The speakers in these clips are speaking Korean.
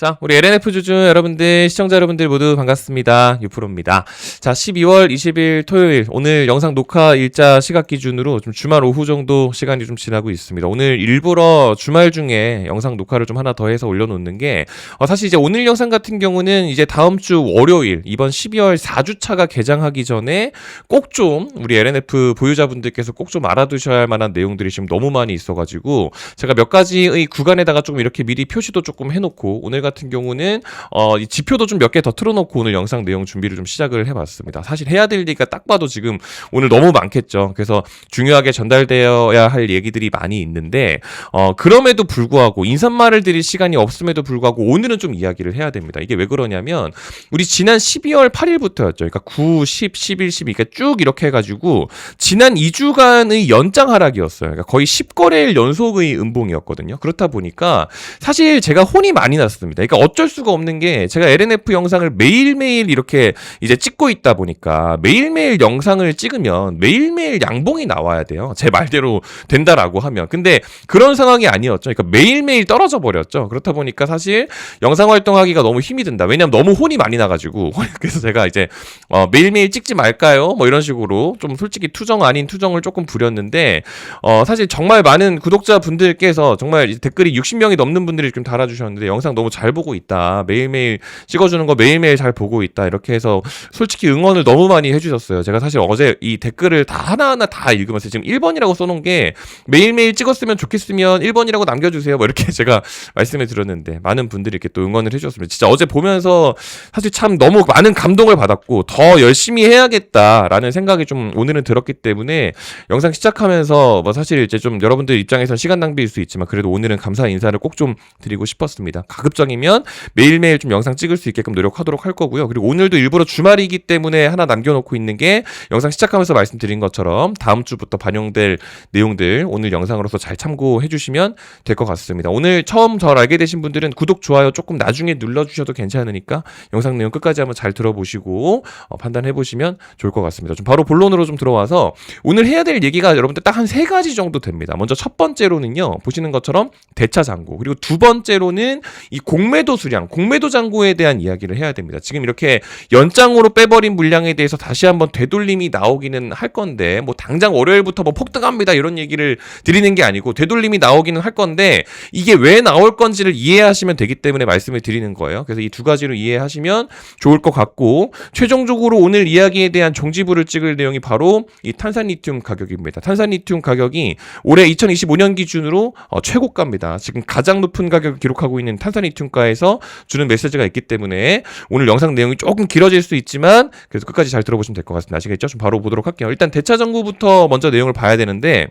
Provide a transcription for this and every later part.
자, 우리 LNF 주주 여러분들, 시청자 여러분들 모두 반갑습니다. 유프로입니다. 자, 12월 20일 토요일, 오늘 영상 녹화 일자 시각 기준으로 좀 주말 오후 정도 시간이 좀 지나고 있습니다. 오늘 일부러 주말 중에 영상 녹화를 좀 하나 더 해서 올려놓는 게, 어, 사실 이제 오늘 영상 같은 경우는 이제 다음 주 월요일, 이번 12월 4주차가 개장하기 전에 꼭 좀 우리 LNF 보유자분들께서 꼭 좀 알아두셔야 할 만한 내용들이 지금 너무 많이 있어가지고, 제가 몇 가지의 구간에다가 조금 이렇게 미리 표시도 조금 해놓고, 오늘 같은 경우는 어, 이 지표도 좀 몇 개 더 틀어놓고 오늘 영상 내용 준비를 좀 시작을 해봤습니다. 사실 해야 될 얘기가 딱 봐도 지금 오늘 너무 많겠죠. 그래서 중요하게 전달되어야 할 얘기들이 많이 있는데 어, 그럼에도 불구하고 인사말을 드릴 시간이 없음에도 불구하고 오늘은 좀 이야기를 해야 됩니다. 이게 왜 그러냐면 우리 지난 12월 8일부터였죠. 그러니까 9, 10, 11, 12, 그러니까 쭉 이렇게 해가지고 지난 2주간의 연장 하락이었어요. 그러니까 거의 10거래일 연속의 음봉이었거든요. 그렇다 보니까 사실 제가 혼이 많이 났습니다. 그러니까 어쩔 수가 없는 게 제가 LNF 영상을 매일매일 이렇게 이제 찍고 있다 보니까 매일매일 영상을 찍으면 매일매일 양봉이 나와야 돼요. 제 말대로 된다라고 하면. 근데 그런 상황이 아니었죠. 그러니까 매일매일 떨어져 버렸죠. 그렇다 보니까 사실 영상 활동하기가 너무 힘이 든다. 왜냐면 너무 혼이 많이 나가지고. 그래서 제가 이제 어, 매일매일 찍지 말까요? 뭐 이런 식으로 좀 솔직히 투정 아닌 투정을 조금 부렸는데 어, 사실 정말 많은 구독자 분들께서 정말 이제 댓글이 60명이 넘는 분들이 좀 달아주셨는데 영상 너무 잘 보고 있다. 매일매일 찍어주는 거 매일매일 잘 보고 있다. 이렇게 해서 솔직히 응원을 너무 많이 해주셨어요. 제가 사실 어제 이 댓글을 다 하나하나 다 읽으면서 지금 1번이라고 써놓은 게 매일매일 찍었으면 좋겠으면 1번이라고 남겨주세요. 뭐 이렇게 제가 말씀을 드렸는데 많은 분들이 이렇게 또 응원을 해주셨습니다. 진짜 어제 보면서 사실 참 너무 많은 감동을 받았고 더 열심히 해야겠다라는 생각이 좀 오늘은 들었기 때문에 영상 시작하면서 뭐 사실 이제 좀 여러분들 입장에서 시간 낭비일 수 있지만 그래도 오늘은 감사 인사를 꼭 좀 드리고 싶었습니다. 가급적이면 매일매일 좀 영상 찍을 수 있게끔 노력하도록 할 거고요. 그리고 오늘도 일부러 주말이기 때문에 하나 남겨놓고 있는 게 영상 시작하면서 말씀드린 것처럼 다음 주부터 반영될 내용들 오늘 영상으로서 잘 참고해 주시면 될 것 같습니다. 오늘 처음 저를 알게 되신 분들은 구독, 좋아요 조금 나중에 눌러주셔도 괜찮으니까 영상 내용 끝까지 한번 잘 들어보시고 어, 판단해 보시면 좋을 것 같습니다. 좀 바로 본론으로 좀 들어와서 오늘 해야 될 얘기가 여러분들 딱 한 세 가지 정도 됩니다. 먼저 첫 번째로는요, 보시는 것처럼 대차 잔고, 그리고 두 번째로는 이 공 매도 수량, 공매도 잔고에 대한 이야기를 해야 됩니다. 지금 이렇게 연장으로 빼버린 물량에 대해서 다시 한번 되돌림이 나오기는 할 건데, 뭐 당장 월요일부터 뭐 폭등합니다 이런 얘기를 드리는 게 아니고 되돌림이 나오기는 할 건데 이게 왜 나올 건지를 이해하시면 되기 때문에 말씀을 드리는 거예요. 그래서 이 두 가지로 이해하시면 좋을 것 같고 최종적으로 오늘 이야기에 대한 종지부를 찍을 내용이 바로 이 탄산리튬 가격입니다. 탄산리튬 가격이 올해 2025년 기준으로 어, 최고가입니다. 지금 가장 높은 가격을 기록하고 있는 탄산리튬 가에서 주는 메시지가 있기 때문에 오늘 영상 내용이 조금 길어질 수 있지만 그래서 끝까지 잘 들어보시면 될 것 같습니다. 아시겠죠? 좀 바로 보도록 할게요. 일단 대차 정보부터 먼저 내용을 봐야 되는데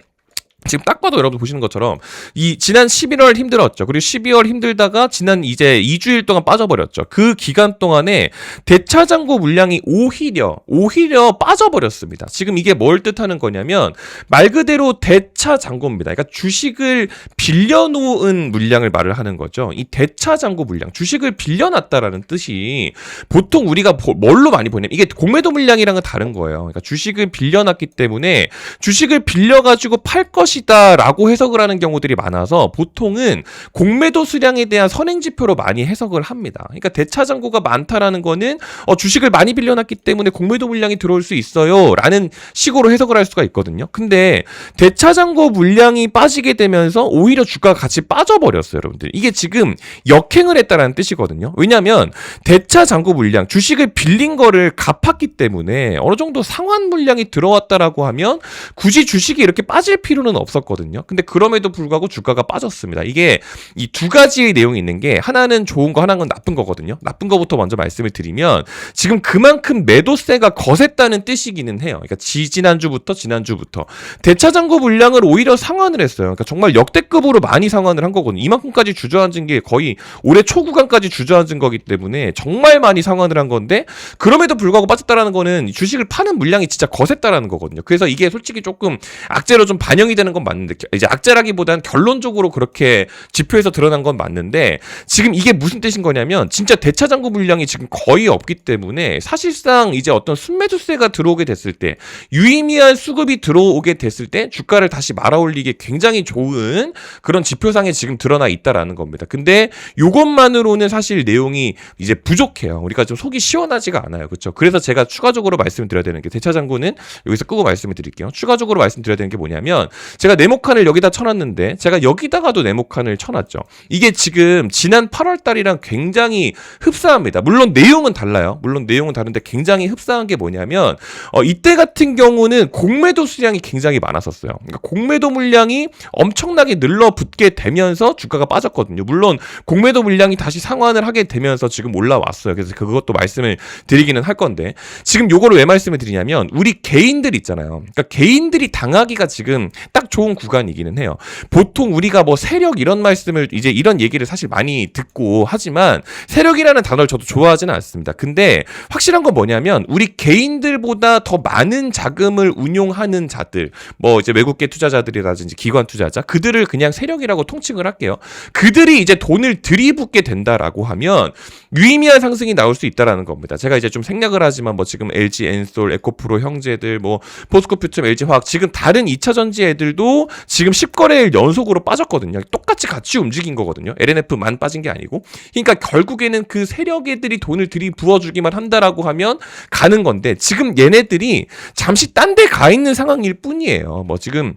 지금 딱 봐도 여러분 보시는 것처럼 이 지난 11월 힘들었죠. 그리고 12월 힘들다가 지난 이제 2주일 동안 빠져버렸죠. 그 기간 동안에 대차 잔고 물량이 오히려 오히려 빠져버렸습니다. 지금 이게 뭘 뜻하는 거냐면 말 그대로 대차 잔고입니다. 그러니까 주식을 빌려놓은 물량을 말을 하는 거죠. 이 대차 잔고 물량, 주식을 빌려놨다라는 뜻이 보통 우리가 보- 뭘로 많이 보냐면 이게 공매도 물량이랑은 다른 거예요. 그러니까 주식을 빌려놨기 때문에 주식을 빌려가지고 팔 것이 다라고 해석을 하는 경우들이 많아서 보통은 공매도 수량에 대한 선행 지표로 많이 해석을 합니다. 그러니까 대차 잔고가 많다라는 거는 어, 주식을 많이 빌려놨기 때문에 공매도 물량이 들어올 수 있어요라는 식으로 해석을 할 수가 있거든요. 근데 대차 잔고 물량이 빠지게 되면서 오히려 주가가 같이 빠져버렸어요, 여러분들. 이게 지금 역행을 했다라는 뜻이거든요. 왜냐하면 대차 잔고 물량, 주식을 빌린 거를 갚았기 때문에 어느 정도 상환 물량이 들어왔다라고 하면 굳이 주식이 이렇게 빠질 필요는 없 었거든요. 근데 그럼에도 불구하고 주가가 빠졌습니다. 이게 이 두 가지의 내용이 있는 게 하나는 좋은 거, 하나는 나쁜 거거든요. 나쁜 거부터 먼저 말씀을 드리면 지금 그만큼 매도세가 거셌다는 뜻이기는 해요. 그러니까 지지난주부터 지난주부터 대차 잔고 물량을 오히려 상환을 했어요. 그러니까 정말 역대급으로 많이 상환을 한 거거든요. 이만큼까지 주저앉은 게 거의 올해 초 구간까지 주저앉은 거기 때문에 정말 많이 상환을 한 건데 그럼에도 불구하고 빠졌다라는 거는 주식을 파는 물량이 진짜 거셌다라는 거거든요. 그래서 이게 솔직히 조금 악재로 좀 반영이 되는 악재라는 건 맞는데 이제 악재라기보다는 결론적으로 그렇게 지표에서 드러난 건 맞는데 지금 이게 무슨 뜻인 거냐면 진짜 대차장구 물량이 지금 거의 없기 때문에 사실상 이제 어떤 순매수세가 들어오게 됐을 때 유의미한 수급이 들어오게 됐을 때 주가를 다시 말아올리기 굉장히 좋은 그런 지표상에 지금 드러나 있다라는 겁니다. 근데 요것만으로는 사실 내용이 이제 부족해요. 우리가 좀 속이 시원하지가 않아요. 그렇죠? 그래서 제가 추가적으로 말씀을 드려야 되는 게 대차장구는 여기서 끄고 말씀을 드릴게요. 추가적으로 말씀드려야 되는 게 뭐냐면 제가 네모칸을 여기다 쳐놨는데 제가 여기다가도 네모칸을 쳐놨죠. 이게 지금 지난 8월 달이랑 굉장히 흡사합니다. 물론 내용은 달라요. 물론 내용은 다른데 굉장히 흡사한 게 뭐냐면 어, 이때 같은 경우는 공매도 수량이 굉장히 많았었어요. 그러니까 공매도 물량이 엄청나게 늘러붙게 되면서 주가가 빠졌거든요. 물론 공매도 물량이 다시 상환을 하게 되면서 지금 올라왔어요. 그래서 그것도 말씀을 드리기는 할 건데 지금 요거를 왜 말씀을 드리냐면 우리 개인들 있잖아요. 그러니까 개인들이 당하기가 지금 딱 좋은 구간이기는 해요. 보통 우리가 뭐 세력 이런 말씀을 이제 이런 얘기를 사실 많이 듣고 하지만 세력이라는 단어를 저도 좋아하지는 않습니다. 근데 확실한 건 뭐냐면 우리 개인들보다 더 많은 자금을 운용하는 자들, 뭐 이제 외국계 투자자들이라든지 기관 투자자, 그들을 그냥 세력이라고 통칭을 할게요. 그들이 이제 돈을 들이붓게 된다라고 하면 유의미한 상승이 나올 수 있다라는 겁니다. 제가 이제 좀 생략을 하지만 뭐 지금 LG 엔솔, 에코프로 형제들, 뭐 포스코퓨처, LG 화학 지금 다른 2차 전지 애들 도 지금 10거래일 연속으로 빠졌거든요. 똑같이 같이 움직인 거거든요. LNF만 빠진 게 아니고. 그러니까 결국에는 그 세력 애들이 돈을 들이부어주기만 한다라고 하면 가는 건데 지금 얘네들이 잠시 딴 데 가 있는 상황일 뿐이에요. 뭐 지금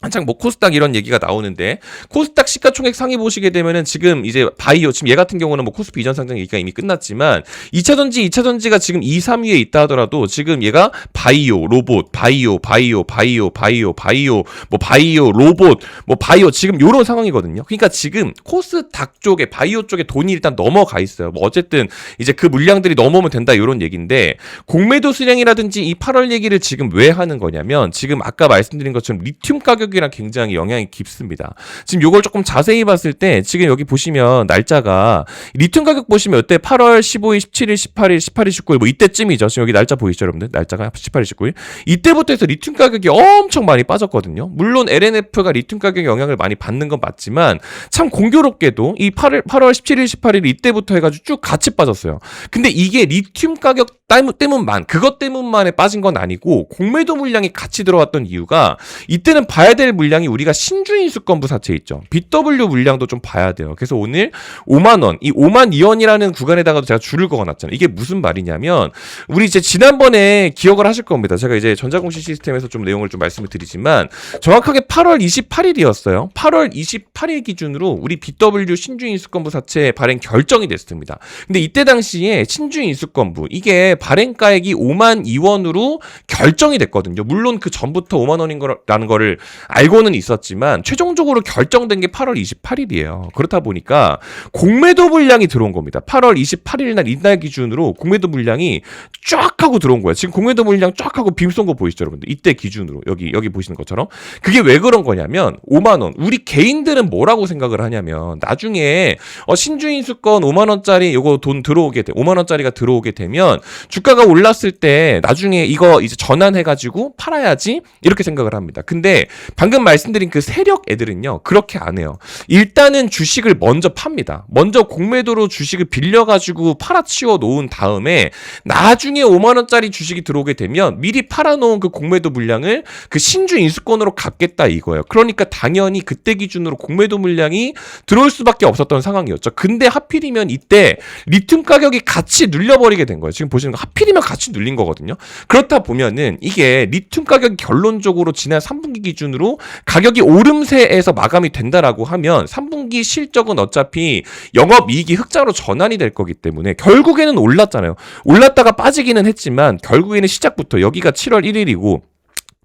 한창 뭐 코스닥 이런 얘기가 나오는데 코스닥 시가총액 상위 보시게 되면은 지금 이제 바이오 지금 얘 같은 경우는 뭐 코스피 이전 상장 얘기가 이미 끝났지만 2차 전지 2차 전지가 지금 2, 3위에 있다 하더라도 지금 얘가 바이오 로봇 바이오 바이오 바이오 바이오 바이오 뭐 바이오 로봇 뭐 바이오 지금 요런 상황이거든요. 그러니까 지금 코스닥 쪽에 바이오 쪽에 돈이 일단 넘어가 있어요. 뭐 어쨌든 이제 그 물량들이 넘어오면 된다 요런 얘기인데 공매도 수량이라든지 이 8월 얘기를 지금 왜 하는 거냐면 지금 아까 말씀드린 것처럼 리튬 가격 가격이랑 굉장히 영향이 깊습니다. 지금 요걸 조금 자세히 봤을 때 지금 여기 보시면 날짜가 리튬 가격 보시면 이때 8월 15일, 17일, 18일, 18일, 19일 뭐 이때쯤이죠. 지금 여기 날짜 보이시죠, 여러분들? 날짜가 18일, 19일. 이때부터 해서 리튬 가격이 엄청 많이 빠졌거든요. 물론 LNF가 리튬 가격 영향을 많이 받는 건 맞지만 참 공교롭게도 이 8월 8월 17일, 18일 이때부터 해가지고 쭉 같이 빠졌어요. 근데 이게 리튬 가격 때문만 그것 때문만에 빠진 건 아니고 공매도 물량이 같이 들어왔던 이유가 이때는 봐야 될 물량이 우리가 신주 인 수권부 사채 있죠. BW 물량도 좀 봐야 돼요. 그래서 오늘 5만 원, 이 5만 2원이라는 구간에다가도 제가 줄을 그어놨잖아요. 이게 무슨 말이냐면 우리 이제 지난번에 기억을 하실 겁니다. 제가 이제 전자공시 시스템에서 좀 내용을 좀 말씀을 드리지만 정확하게 8월 28일이었어요. 8월 28일 기준으로 우리 BW 신주 인 수권부 사채 발행 결정이 됐습니다. 근데 이때 당시에 신주 인 수권부 이게 발행가액이 5만 2원으로 결정이 됐거든요. 물론 그 전부터 5만 원인 거라는 거를 알고는 있었지만 최종적으로 결정된 게 8월 28일이에요. 그렇다 보니까 공매도 물량이 들어온 겁니다. 8월 28일 날 이날 기준으로 공매도 물량이 쫙 하고 들어온 거예요. 지금 공매도 물량 쫙 하고 빔쏜 거 보이시죠, 여러분들? 이때 기준으로 여기 여기 보시는 것처럼 그게 왜 그런 거냐면 5만 원. 우리 개인들은 뭐라고 생각을 하냐면 나중에 어, 신주인 수권 5만 원짜리 요거 돈 들어오게 돼. 5만 원짜리가 들어오게 되면 주가가 올랐을 때 나중에 이거 이제 전환해 가지고 팔아야지 이렇게 생각을 합니다. 근데 방금 말씀드린 그 세력 애들은요 그렇게 안 해요. 일단은 주식을 먼저 팝니다. 먼저 공매도로 주식을 빌려가지고 팔아치워 놓은 다음에 나중에 5만 원짜리 주식이 들어오게 되면 미리 팔아놓은 그 공매도 물량을 그 신주 인수권으로 갚겠다 이거예요. 그러니까 당연히 그때 기준으로 공매도 물량이 들어올 수밖에 없었던 상황이었죠. 근데 하필이면 이때 리튬 가격이 같이 눌려버리게 된 거예요. 지금 보시는 거 하필이면 같이 눌린 거거든요. 그렇다 보면은 이게 리튬 가격이 결론적으로 지난 3분기 기준으로 가격이 오름세에서 마감이 된다라고 하면 3분기 실적은 어차피 영업 이익이 흑자로 전환이 될 거기 때문에 결국에는 올랐잖아요. 올랐다가 빠지기는 했지만 결국에는 시작부터 여기가 7월 1일이고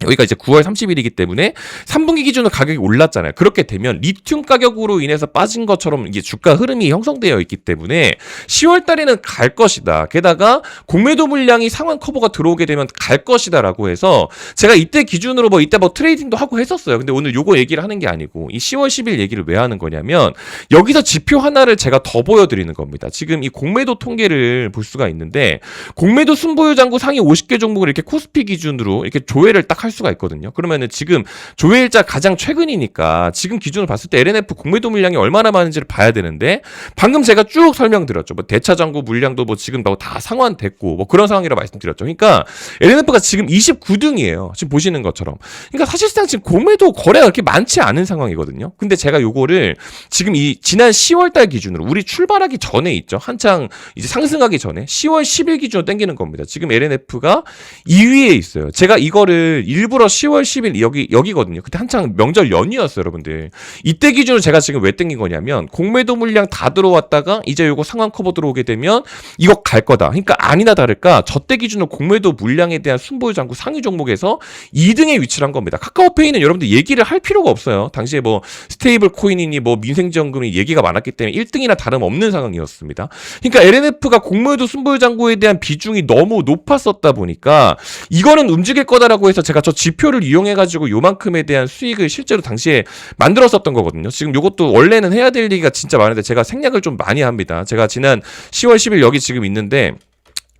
여기가 이제 9월 30일이기 때문에 3분기 기준으로 가격이 올랐잖아요. 그렇게 되면 리튬 가격으로 인해서 빠진 것처럼 이게 주가 흐름이 형성되어 있기 때문에 10월 달에는 갈 것이다. 게다가 공매도 물량이 상환 커버가 들어오게 되면 갈 것이다라고 해서 제가 이때 기준으로 뭐 이때 뭐 트레이딩도 하고 했었어요. 근데 오늘 요거 얘기를 하는 게 아니고 이 10월 10일 얘기를 왜 하는 거냐면 여기서 지표 하나를 제가 더 보여드리는 겁니다. 지금 이 공매도 통계를 볼 수가 있는데 공매도 순보유 장구 상위 50개 종목을 이렇게 코스피 기준으로 이렇게 조회를 딱할 수가 있거든요. 그러면은 지금 조회일자 가장 최근이니까 지금 기준으로 봤을 때 LNF 공매도 물량이 얼마나 많은지를 봐야 되는데 방금 제가 쭉 설명드렸죠. 뭐 대차장구 물량도 뭐 지금 뭐다 상환됐고 뭐 그런 상황이라 말씀드렸죠. 그러니까 LNF가 지금 29등이에요. 지금 보시는 것처럼. 그러니까 사실상 지금 공매도 거래가 그렇게 많지 않은 상황이거든요. 근데 제가 요거를 지금 이 지난 10월 달 기준으로 우리 출발하기 전에 있죠. 한창 이제 상승하기 전에 10월 10일 기준으로 땡기는 겁니다. 지금 LNF가 2위에 있어요. 제가 이거를 일부러 10월 10일 여기 여기거든요. 그때 한창 명절 연이었어요, 여러분들. 이때 기준으로 제가 지금 왜 땡긴 거냐면 공매도 물량 다 들어왔다가 이제 요거 상황 커버 들어오게 되면 이거 갈 거다. 그러니까 아니나 다를까 저때 기준으로 공매도 물량에 대한 순보유 장구 상위 종목에서 2등에 위치를 한 겁니다. 카카오페이는 여러분들 얘기를 할 필요가 없어요. 당시에 뭐 스테이블 코인이니 뭐 민생지원금이 얘기가 많았기 때문에 1등이나 다름없는 상황이었습니다. 그러니까 LNF가 공모유도 순보유 잔고에 대한 비중이 너무 높았었다 보니까 이거는 움직일 거다라고 해서 제가 저 지표를 이용해 가지고 요만큼에 대한 수익을 실제로 당시에 만들었었던 거거든요. 지금 요것도 원래는 해야 될 얘기가 진짜 많은데 제가 생략을 좀 많이 합니다. 제가 지난 10월 10일 여기 지금 있는데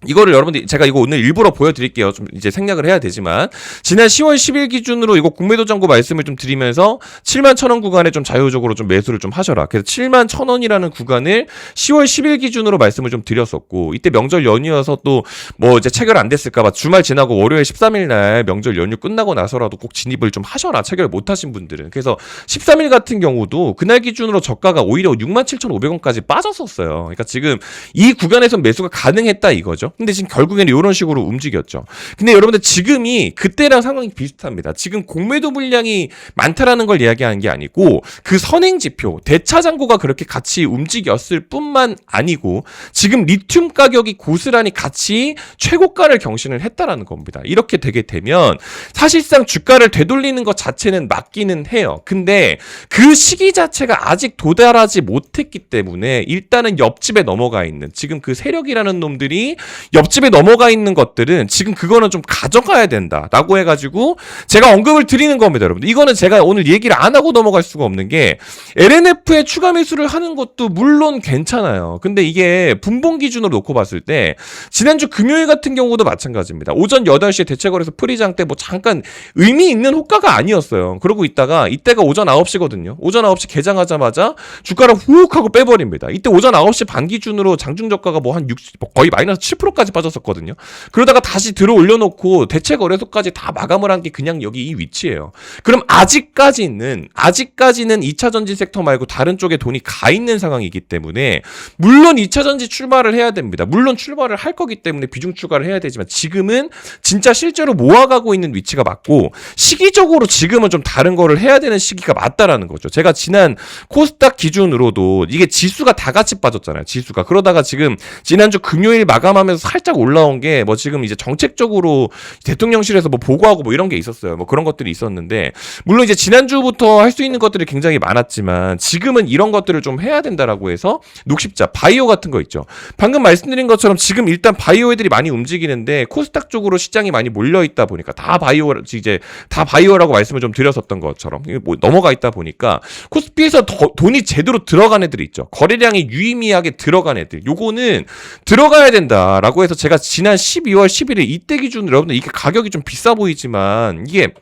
이거를 여러분들 제가 이거 오늘 일부러 보여드릴게요. 좀 이제 생략을 해야 되지만 지난 10월 10일 기준으로 이거 국매도 잔고 말씀을 좀 드리면서 7만 천 원 구간에 좀 자유적으로 좀 매수를 좀 하셔라. 그래서 7만 천 원이라는 구간을 10월 10일 기준으로 말씀을 좀 드렸었고 이때 명절 연이어서 또 뭐 이제 체결 안 됐을까봐 주말 지나고 월요일 13일 날 명절 연휴 끝나고 나서라도 꼭 진입을 좀 하셔라. 체결 못 하신 분들은 그래서 13일 같은 경우도 그날 기준으로 저가가 오히려 6만 7,500원까지 빠졌었어요. 그러니까 지금 이 구간에서 매수가 가능했다 이거죠. 근데 지금 결국에는 이런 식으로 움직였죠. 근데 여러분들 지금이 그때랑 상황이 비슷합니다. 지금 공매도 물량이 많다라는 걸 이야기하는 게 아니고 그 선행 지표 대차장고가 그렇게 같이 움직였을 뿐만 아니고 지금 리튬 가격이 고스란히 같이 최고가를 경신을 했다라는 겁니다. 이렇게 되게 되면 사실상 주가를 되돌리는 것 자체는 맞기는 해요. 근데 그 시기 자체가 아직 도달하지 못했기 때문에 일단은 옆집에 넘어가 있는 지금 그 세력이라는 놈들이 옆집에 넘어가 있는 것들은 지금 그거는 좀 가져가야 된다라고 해가지고 제가 언급을 드리는 겁니다, 여러분. 이거는 제가 오늘 얘기를 안 하고 넘어갈 수가 없는 게 LNF에 추가 매수를 하는 것도 물론 괜찮아요. 근데 이게 분봉 기준으로 놓고 봤을 때 지난주 금요일 같은 경우도 마찬가지입니다. 오전 8시에 대체거래소 프리장 때 뭐 잠깐 의미 있는 호가가 아니었어요. 그러고 있다가 이때가 오전 9시거든요. 오전 9시 개장하자마자 주가를 훅 하고 빼버립니다. 이때 오전 9시 반 기준으로 장중 저가가 뭐 한 60, 거의 마이너스 7% 까지 빠졌었거든요. 그러다가 다시 들어 올려놓고 대체 거래소까지 다 마감을 한 게 그냥 여기 이 위치예요. 그럼 아직까지는 아직까지는 2차 전지 섹터 말고 다른 쪽에 돈이 가 있는 상황이기 때문에 물론 2차 전지 출발을 해야 됩니다. 물론 출발을 할 거기 때문에 비중 추가를 해야 되지만 지금은 진짜 실제로 모아가고 있는 위치가 맞고 시기적으로 지금은 좀 다른 거를 해야 되는 시기가 맞다라는 거죠. 제가 지난 코스닥 기준으로도 이게 지수가 다 같이 빠졌잖아요. 지수가 그러다가 지금 지난주 금요일 마감하면서 살짝 올라온 게 뭐 지금 이제 정책적으로 대통령실에서 뭐 보고하고 뭐 이런 게 있었어요. 뭐 그런 것들이 있었는데 물론 이제 지난주부터 할 수 있는 것들이 굉장히 많았지만 지금은 이런 것들을 좀 해야 된다라고 해서 녹십자 바이오 같은 거 있죠. 방금 말씀드린 것처럼 지금 일단 바이오 애들이 많이 움직이는데 코스닥 쪽으로 시장이 많이 몰려 있다 보니까 다 바이오 이제 다 바이오라고 말씀을 좀 드렸었던 것처럼 뭐 넘어가 있다 보니까 코스피에서 더 돈이 제대로 들어간 애들이 있죠. 거래량이 유의미하게 들어간 애들. 요거는 들어가야 된다 라고 해서 제가 지난 12월 11일 이때 기준으로 여러분들 이게 가격이 좀 비싸 보이지만 이게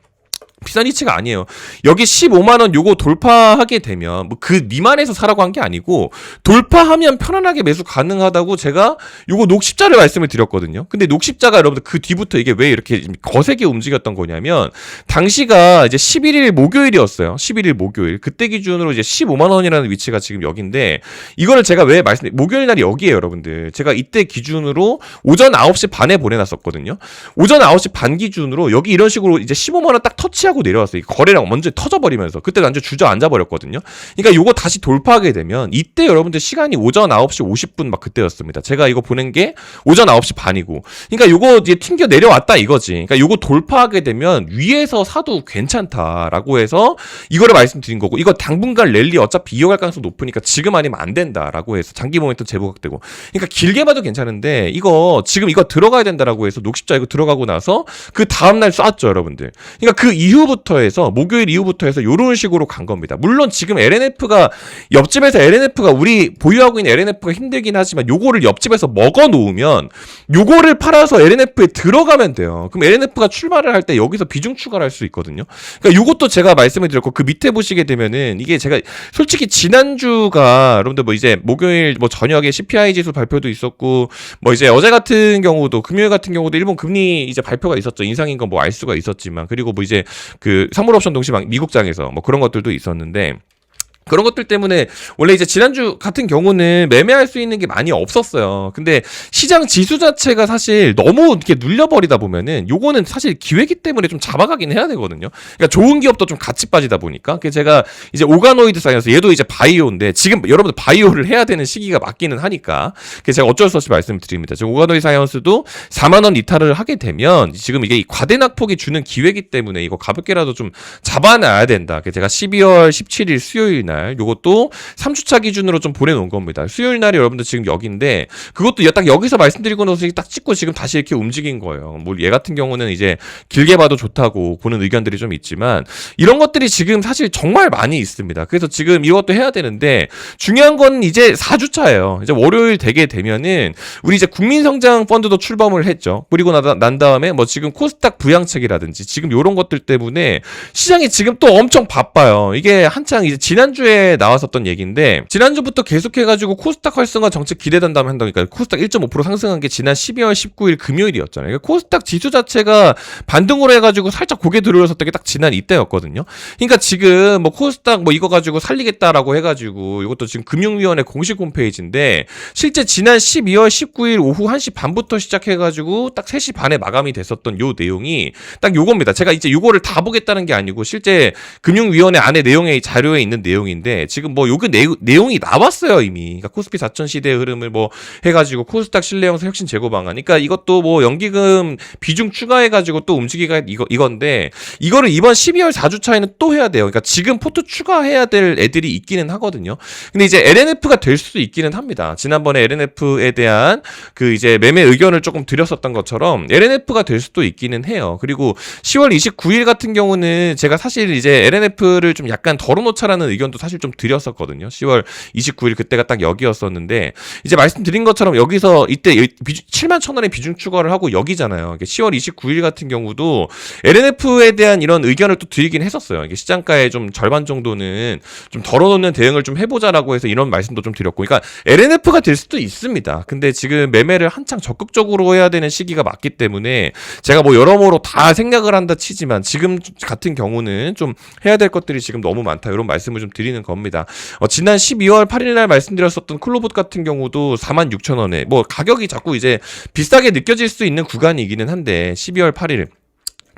비싼 이치가 아니에요. 여기 15만 원 요거 돌파하게 되면 뭐그 미만에서 사라고 한 게 아니고 돌파하면 편안하게 매수 가능하다고 제가 요거 녹십자를 말씀을 드렸거든요. 근데 녹십자가 여러분들 그 뒤부터 이게 왜 이렇게 거세게 움직였던 거냐면 당시가 이제 11일 목요일이었어요. 11일 목요일. 그때 기준으로 이제 15만 원이라는 위치가 지금 여기인데 이거를 제가 왜 말씀 목요일 날이 여기에요, 여러분들. 제가 이때 기준으로 오전 9시 반에 보내 놨었거든요. 오전 9시 반 기준으로 여기 이런 식으로 이제 15만 원 딱 터치하고 내려왔어요. 이 거래량 먼저 터져버리면서 그때 완전 주저앉아 버렸거든요. 그러니까 요거 다시 돌파하게 되면 이때 여러분들 시간이 오전 9시 50분 막 그때였습니다. 제가 이거 보낸 게 오전 9시 반이고. 그러니까 요거 이제 튕겨 내려왔다 이거지. 그러니까 요거 돌파하게 되면 위에서 사도 괜찮다라고 해서 이거를 말씀드린 거고 이거 당분간 랠리 어차피 이어갈 가능성 높으니까 지금 아니면 안 된다라고 해서 장기 모멘텀 재부각되고. 그러니까 길게 봐도 괜찮은데 이거 지금 이거 들어가야 된다라고 해서 녹십자 이거 들어가고 나서 그 다음 날 쐈죠, 여러분들. 그러니까 그 이후 이후부터 해서 목요일 이후부터 해서 요런 식으로 간 겁니다. 물론 지금 LNF가 옆집에서 LNF가 우리 보유하고 있는 LNF가 힘들긴 하지만 요거를 옆집에서 먹어 놓으면 요거를 팔아서 LNF에 들어가면 돼요. 그럼 LNF가 출마를 할 때 여기서 비중 추가를 할 수 있거든요. 그러니까 요것도 제가 말씀을 드렸고 그 밑에 보시게 되면은 이게 제가 솔직히 지난주가 여러분들 뭐 이제 목요일 뭐 저녁에 CPI 지수 발표도 있었고 뭐 이제 어제 같은 경우도 금요일 같은 경우도 일본 금리 이제 발표가 있었죠. 인상인 건 뭐 알 수가 있었지만 그리고 뭐 이제 그 선물 옵션 동시방 미국장에서 뭐 그런 것들도 있었는데 그런 것들 때문에 원래 이제 지난주 같은 경우는 매매할 수 있는 게 많이 없었어요. 근데 시장 지수 자체가 사실 너무 이렇게 눌려버리다 보면은 요거는 사실 기회기 때문에 좀 잡아가긴 해야 되거든요. 그러니까 좋은 기업도 좀 같이 빠지다 보니까. 그래서 제가 이제 오가노이드 사이언스 얘도 이제 바이오인데 지금 여러분들 바이오를 해야 되는 시기가 맞기는 하니까. 그래서 제가 어쩔 수 없이 말씀드립니다. 지금 오가노이드 사이언스도 4만 원 이탈을 하게 되면 지금 이게 과대낙폭이 주는 기회기 때문에 이거 가볍게라도 좀 잡아놔야 된다. 그래서 제가 12월 17일 수요일 날 요것도 3주차 기준으로 좀 보내놓은 겁니다. 수요일 날이 여러분들 지금 여기인데 그것도 딱 여기서 말씀드리고 나서 딱 찍고 지금 다시 이렇게 움직인 거예요. 뭐 얘 같은 경우는 이제 길게 봐도 좋다고 보는 의견들이 좀 있지만 이런 것들이 지금 사실 정말 많이 있습니다. 그래서 지금 이것도 해야 되는데 중요한 건 이제 4주차예요. 이제 월요일 되게 되면은 우리 이제 국민성장 펀드도 출범을 했죠. 그리고 나, 난 다음에 뭐 지금 코스닥 부양책이라든지 지금 요런 것들 때문에 시장이 지금 또 엄청 바빠요. 이게 한창 이제 지난주 에 나왔었던 얘기인데 지난주부터 계속해가지고 코스닥 활성화 정책 기대된다면 한다니까 코스닥 1.5% 상승한 게 지난 12월 19일 금요일이었잖아요. 그러니까 코스닥 지수 자체가 반등으로 해가지고 살짝 고개 들어올렸었던 게 딱 지난 이때였거든요. 그러니까 지금 뭐 코스닥 뭐 이거 가지고 살리겠다라고 해가지고 이것도 지금 금융위원회 공식 홈페이지인데 실제 지난 12월 19일 오후 1시 반부터 시작해가지고 딱 3시 반에 마감이 됐었던 요 내용이 딱 요겁니다. 제가 이제 요거를 다 보겠다는 게 아니고 실제 금융위원회 안에 내용에 자료에 있는 내용 인데 지금 뭐 요게 내용, 내용이 나왔어요 이미. 그러니까 코스피 4천 시대의 흐름을 뭐 해가지고 코스닥 신뢰형성 혁신 제고 방안. 그러니까 이것도 뭐 연기금 비중 추가해가지고 또 움직이가 이거 이건데 이거를 이번 12월 4주차에는 또 해야 돼요. 그러니까 지금 포트 추가해야 될 애들이 있기는 하거든요. 근데 이제 LNF가 될 수도 있기는 합니다. 지난번에 LNF에 대한 그 이제 매매 의견을 조금 드렸었던 것처럼 LNF가 될 수도 있기는 해요. 그리고 10월 29일 같은 경우는 제가 사실 이제 LNF를 좀 약간 덜어놓자라는 의견도 사실 좀 드렸었거든요. 10월 29일 그때가 딱 여기였었는데 이제 말씀드린 것처럼 여기서 이때 7만 천 원의 비중 추가를 하고 여기잖아요. 10월 29일 같은 경우도 LNF에 대한 이런 의견을 또 드리긴 했었어요. 이게 시장가의 좀 절반 정도는 좀 덜어놓는 대응을 좀 해보자라고 해서 이런 말씀도 좀 드렸고, 그러니까 LNF가 될 수도 있습니다. 근데 지금 매매를 한창 적극적으로 해야 되는 시기가 맞기 때문에 제가 뭐 여러모로 다 생각을 한다 치지만 지금 같은 경우는 좀 해야 될 것들이 지금 너무 많다 이런 말씀을 좀 드리는 겁니다. 어, 지난 12월 8일 날 말씀드렸었던 클로봇 같은 경우도 46,000원에 뭐 가격이 자꾸 이제 비싸게 느껴질 수 있는 구간이기는 한데 12월 8일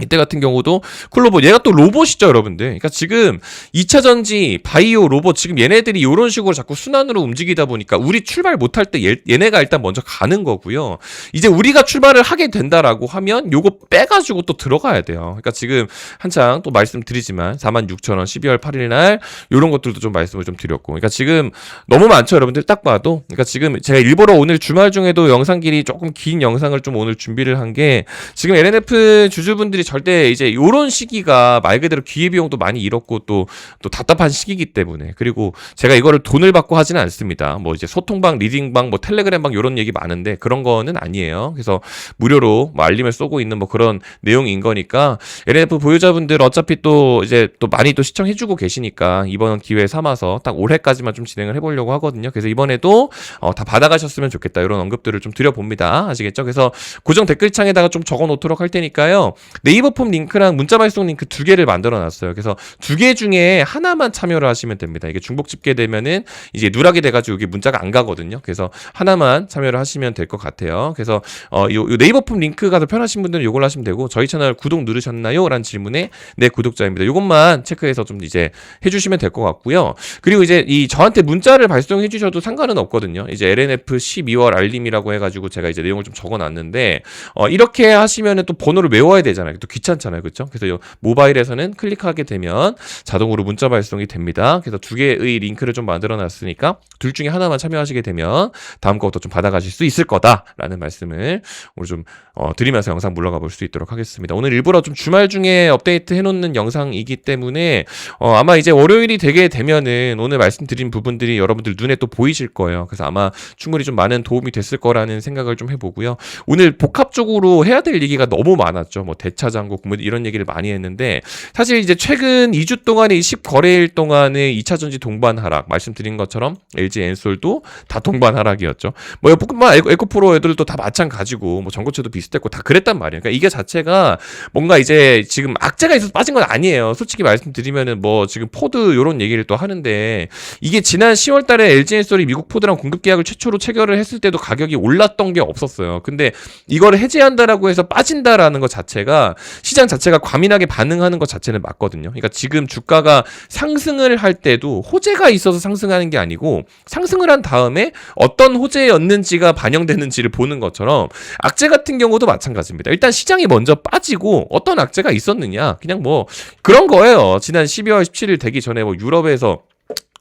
이때 같은 경우도 쿨로봇 얘가 또 로봇이죠 여러분들. 그러니까 지금 2차 전지 바이오 로봇 지금 얘네들이 이런 식으로 자꾸 순환으로 움직이다 보니까 우리 출발 못할 때 얘, 얘네가 일단 먼저 가는 거고요. 이제 우리가 출발을 하게 된다라고 하면 요거 빼가지고 또 들어가야 돼요. 그러니까 지금 한창 또 말씀드리지만 46,000원 12월 8일 날 요런 것들도 좀 말씀을 좀 드렸고. 그러니까 지금 너무 많죠 여러분들? 딱 봐도. 그러니까 지금 제가 일부러 오늘 주말 중에도 영상 길이 조금 긴 영상을 좀 오늘 준비를 한 게 지금 LNF 주주분들이 절대 이제 요런 시기가 말 그대로 기회비용도 많이 잃었고 또, 또 답답한 시기이기 때문에 그리고 제가 이거를 돈을 받고 하지는 않습니다. 뭐 이제 소통방, 리딩방, 뭐 텔레그램방 요런 얘기 많은데 그런 거는 아니에요. 그래서 무료로 뭐 알림을 쏘고 있는 뭐 그런 내용인 거니까 LNF 보유자분들 어차피 또 이제 또 많이 또 시청해주고 계시니까 이번 기회 삼아서 딱 올해까지만 좀 진행을 해보려고 하거든요. 그래서 이번에도 어, 다 받아가셨으면 좋겠다 이런 언급들을 좀 드려봅니다. 아시겠죠? 그래서 고정 댓글창에다가 좀 적어 놓도록 할 테니까요. 네 이버 폼 링크랑 문자 발송 링크 두 개를 만들어 놨어요. 그래서 두 개 중에 하나만 참여를 하시면 됩니다. 이게 중복 집계되면은 이제 누락이 돼가지고 이게 문자가 안 가거든요. 그래서 하나만 참여를 하시면 될 것 같아요. 그래서 어, 요, 요 네이버 폼 링크가 더 편하신 분들은 요걸 하시면 되고 저희 채널 구독 누르셨나요? 라는 질문에 네 구독자입니다. 요것만 체크해서 좀 이제 해주시면 될 것 같고요. 그리고 이제 이 저한테 문자를 발송해 주셔도 상관은 없거든요. 이제 LNF 12월 알림이라고 해가지고 제가 이제 내용을 좀 적어놨는데 어, 이렇게 하시면은 또 번호를 외워야 되잖아요. 또 귀찮잖아요. 그렇죠? 그래서 요 모바일에서는 클릭하게 되면 자동으로 문자 발송이 됩니다. 그래서 두 개의 링크를 좀 만들어 놨으니까 둘 중에 하나만 참여하시게 되면 다음 것도 좀 받아가실 수 있을 거다라는 말씀을 오늘 좀 어, 드리면서 영상 물러가 볼 수 있도록 하겠습니다. 오늘 일부러 좀 주말 중에 업데이트 해놓는 영상이기 때문에 어, 아마 이제 월요일이 되게 되면은 오늘 말씀드린 부분들이 여러분들 눈에 또 보이실 거예요. 그래서 아마 충분히 좀 많은 도움이 됐을 거라는 생각을 좀 해보고요. 오늘 복합적으로 해야 될 얘기가 너무 많았죠. 뭐 대차 장국 뭐 이런 얘기를 많이 했는데 사실 이제 최근 2주 동안의 10거래일 동안의 2차 전지 동반 하락 말씀드린 것처럼 LG 엔솔도 다 동반 하락이었죠. 뭐 에코프로 에코프로 애들도 다 마찬가지고 뭐 전고체도 비슷했고 다 그랬단 말이에요. 그러니까 이게 자체가 뭔가 이제 지금 악재가 있어서 빠진 건 아니에요. 솔직히 말씀드리면은 뭐 지금 포드 요런 얘기를 또 하는데 이게 지난 10월 달에 LG 엔솔이 미국 포드랑 공급 계약을 최초로 체결을 했을 때도 가격이 올랐던 게 없었어요. 근데 이거를 해제한다라고 해서 빠진다라는 것 자체가 시장 자체가 과민하게 반응하는 것 자체는 맞거든요. 그러니까 지금 주가가 상승을 할 때도 호재가 있어서 상승하는 게 아니고 상승을 한 다음에 어떤 호재였는지가 반영되는지를 보는 것처럼 악재 같은 경우도 마찬가지입니다. 일단 시장이 먼저 빠지고 어떤 악재가 있었느냐 그냥 뭐 그런 거예요. 지난 12월 17일 되기 전에 뭐 유럽에서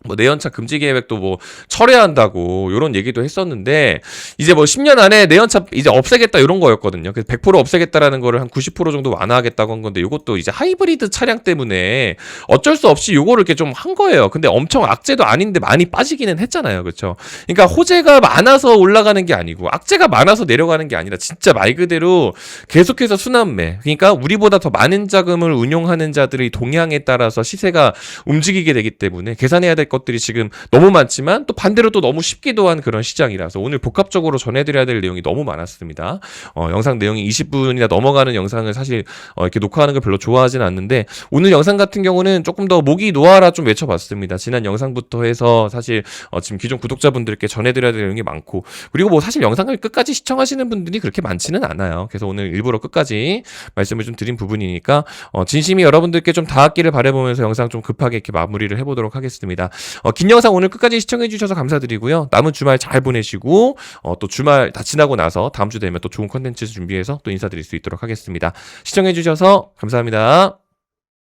뭐 내연차 금지 계획도 뭐 철회한다고 이런 얘기도 했었는데 이제 뭐 10년 안에 내연차 이제 없애겠다 이런 거였거든요. 그래서 100% 없애겠다라는 거를 한 90% 정도 완화하겠다고 한 건데 이것도 이제 하이브리드 차량 때문에 어쩔 수 없이 요거를 이렇게 좀 한 거예요. 근데 엄청 악재도 아닌데 많이 빠지기는 했잖아요. 그렇죠? 그러니까 호재가 많아서 올라가는 게 아니고 악재가 많아서 내려가는 게 아니라 진짜 말 그대로 계속해서 순환매. 그러니까 우리보다 더 많은 자금을 운용하는 자들의 동향에 따라서 시세가 움직이게 되기 때문에 계산해야 될 것들이 지금 너무 많지만 또 반대로 또 너무 쉽기도 한 그런 시장이라서 오늘 복합적으로 전해드려야 될 내용이 너무 많았습니다. 어, 영상 내용이 20분이나 넘어가는 영상을 사실 어, 이렇게 녹화하는 걸 별로 좋아하진 않는데 오늘 영상 같은 경우는 조금 더 목이 놓아라 좀 외쳐봤습니다. 지난 영상부터 해서 사실 어, 지금 기존 구독자분들께 전해드려야 될 내용이 많고 그리고 뭐 사실 영상을 끝까지 시청하시는 분들이 그렇게 많지는 않아요. 그래서 오늘 일부러 끝까지 말씀을 좀 드린 부분이니까 어, 진심이 여러분들께 좀 닿았기를 바라보면서 영상 좀 급하게 이렇게 마무리를 해보도록 하겠습니다. 어, 긴 영상 오늘 끝까지 시청해주셔서 감사드리고요. 남은 주말 잘 보내시고 어, 또 주말 다 지나고 나서 다음 주 되면 또 좋은 컨텐츠 준비해서 또 인사드릴 수 있도록 하겠습니다. 시청해주셔서 감사합니다.